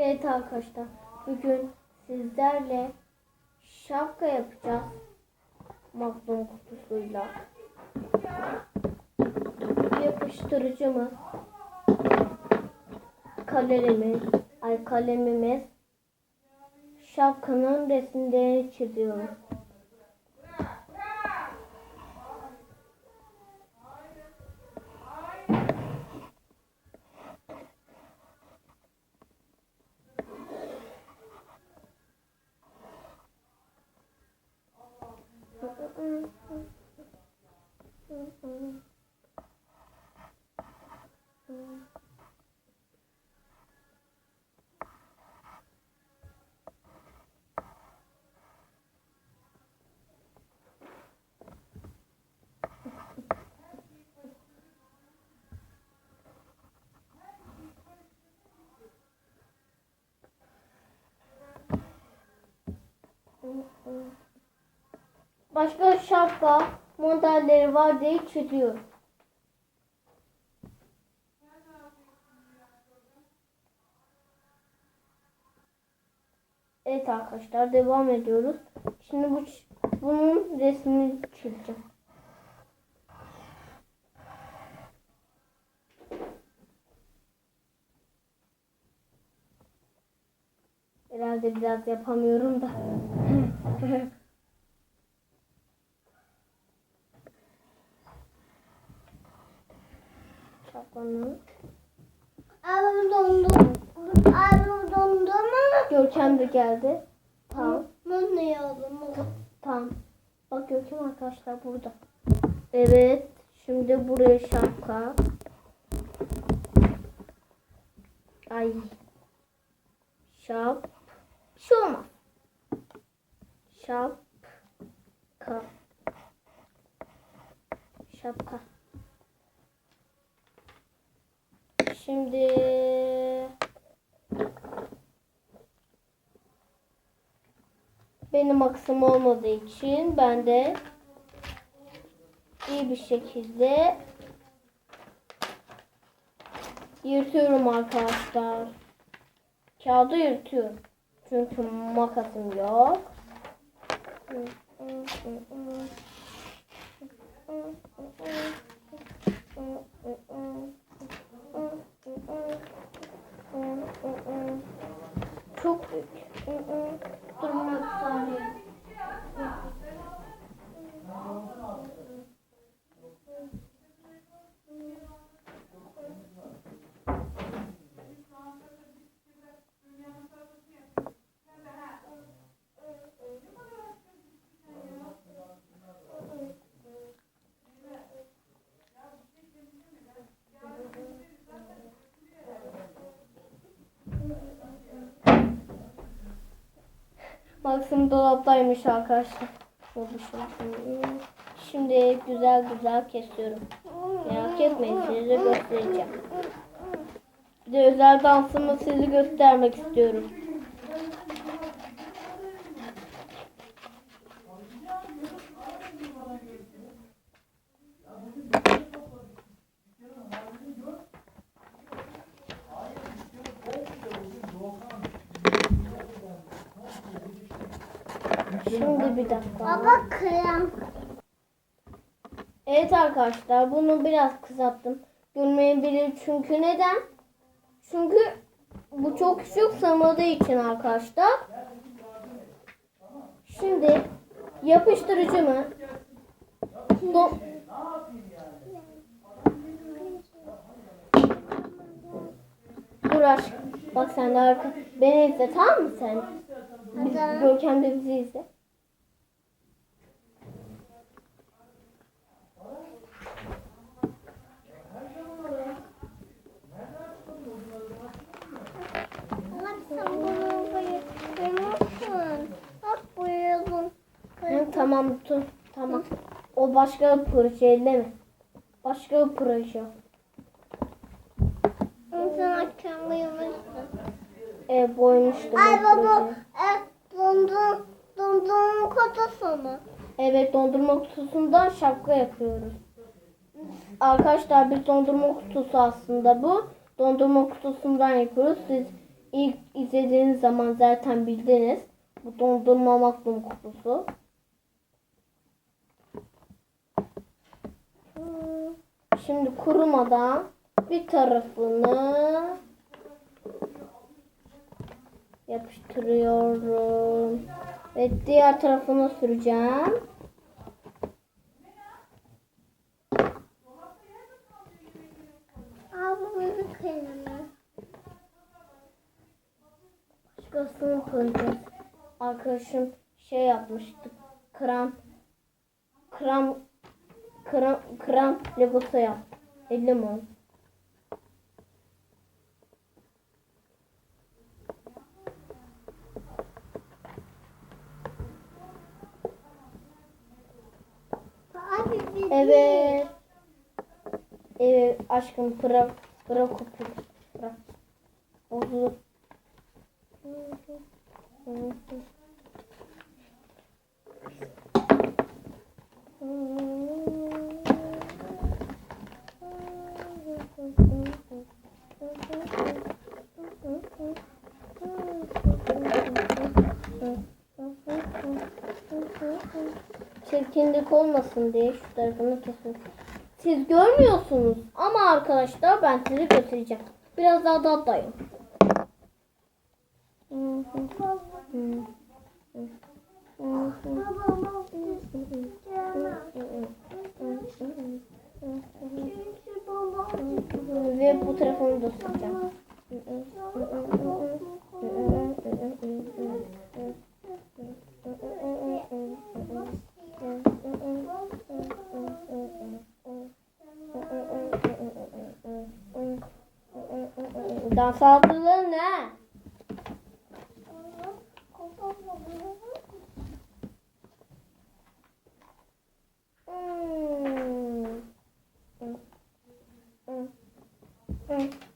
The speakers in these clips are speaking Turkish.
Evet arkadaşlar bugün sizlerle şapka yapacağız. Magnum kutusuyla. Yapıştırıcımız. Kalemimiz. Ay kalemimiz. Şapkanın resimlerini çiziyoruz. Mm-hmm. Başka şapka modelleri var diye çiziyorum. Evet arkadaşlar devam ediyoruz. Şimdi bu bunun resmini çizeceğim. Herhalde biraz yapamıyorum da. Şapkanın. Abim dondu. Abim dondu mu? Görkem de geldi. Tamam. Mı ne yazdım? Tamam. Bak Görkem arkadaşlar burada. Evet. Şimdi buraya şapka. Ay. Şap. Bir şey olmaz. Şapka. Şapka. Şimdi benim aksım olmadığı için ben de iyi bir şekilde yırtıyorum arkadaşlar. Kağıdı yırtıyorum. Çünkü makasım yok. Çok büyük. Durmak saniye. Maksim dolaptaymış arkadaşlar. Şimdi güzel güzel kesiyorum. Merak etmeyin size göstereceğim. Bir de özel dansımı sizi göstermek istiyorum. Şimdi bir dakika. Baba krem. Evet arkadaşlar bunu biraz kısalttım. Görmeyebilir çünkü neden? Çünkü bu çok küçük sığmadığı için arkadaşlar. Şimdi yapıştırıcımı do- Dur aşkım. Bak sen de arka. Beni izle tamam mı sen? Biz. Görkem de bizi izle. Bak sen bunu boyuyorsun. Bak boyayalım. Hı, tamam dur. Tamam. O başka bir proje elleme. Başka bir proje. Sen akşam boyamışsın. E boymuştum Ay baba. E, dondum. Dondum kutusunu. Evet dondurma kutusundan şapka yapıyoruz. Arkadaşlar biz dondurma kutusu aslında bu. Dondurma kutusundan yapıyoruz. Siz ilk izlediğiniz zaman zaten bildiniz. Bu dondurma magnum kutusu. Şimdi kurumadan bir tarafını yapıştırıyorum. Ve diğer tarafına süreceğim. Başkasını koyacağız. Arkadaşım şey yapmıştı. Krem krem Kram, kram legosu yap. 50 mi? Evet. Evet aşkım bırak bırak kopya. Bırak. Olur. Çirkinlik olmasın diye şu tarafını kesin. Siz görmüyorsunuz ama arkadaşlar ben sizi göstereceğim. Biraz daha da babam Ve bu tarafını da süreceğim. Dans altılığın ne? Mm-hmm.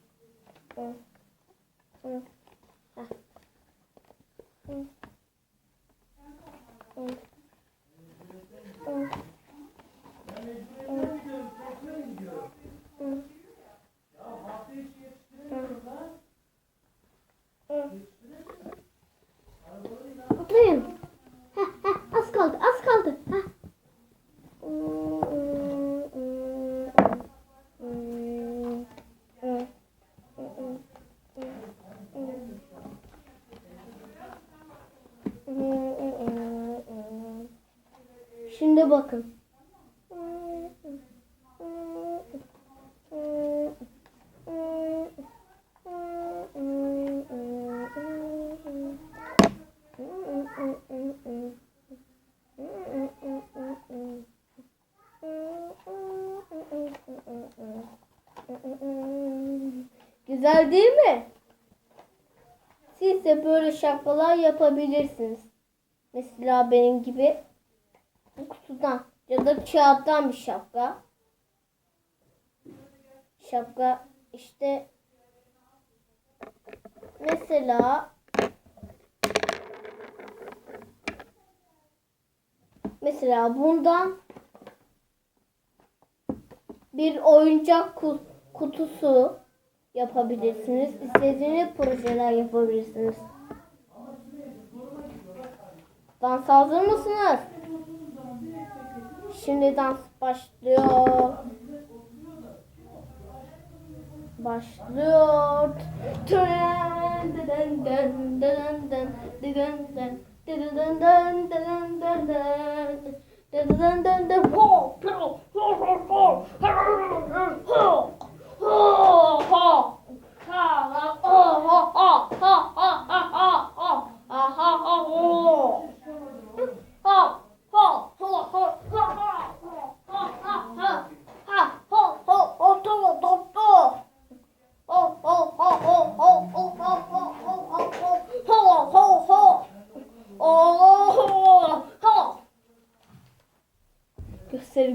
Şimdi bakın. Güzel değil mi? Siz de böyle şapkalar yapabilirsiniz. Mesela benim gibi bu kutudan ya da kağıttan bir şapka. Şapka işte mesela mesela bundan bir oyuncak ku- kutusu yapabilirsiniz. İstediğiniz projeler yapabilirsiniz. Dans hazır mısınız? Şimdi dans başlıyor. Başlıyor.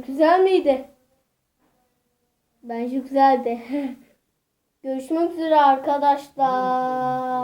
Güzel miydi? Bence güzeldi. Görüşmek üzere arkadaşlar.